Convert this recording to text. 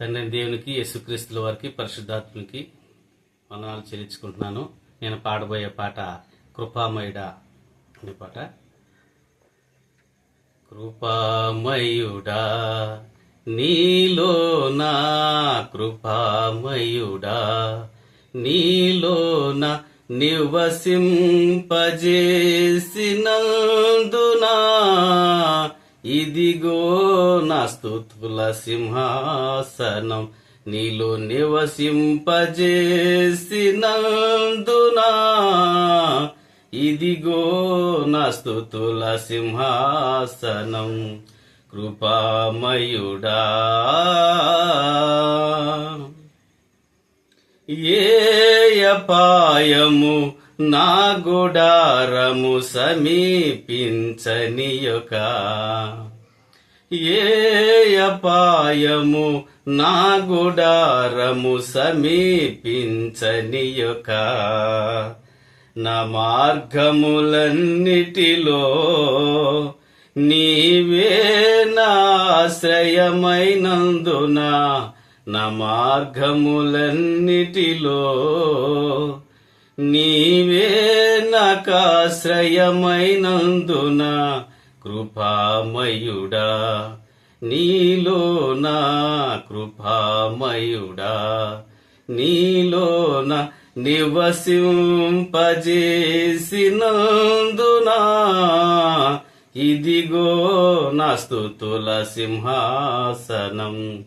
తండ్రి దేవునికి యేసుక్రీస్తుల వారికి పరిశుద్ధాత్మకి వందనాలు చెల్లించుకుంటున్నాను. నేను పాడబోయే పాట కృపామయుడా అనే పాట. కృపామయుడా నీలో నా కృపామయుడా నీలోన నివసింపజేసినందునా ఇదిగో నా స్తుతుల సింహాసనం నీలో నివసింపజేసినందునా? ఇదిగో నా స్తుతుల సింహాసనం కృపామయుడా. ఏ అపాయము నా గుడారము సమీపించనియొక ఏ అపాయము నా గుడారము సమీపించనియొక నా మార్గములన్నిటిలో నీవే నాశ్రయమైనందున నా మార్గములన్నిటిలో నీవే నాకాశ్రయమైనందున కృపామయుడా. నీలో నా కృపామయుడా. నీలోన నివసింపజేసినందునా ఇదిగో నా స్థుతుల సింహాసనం.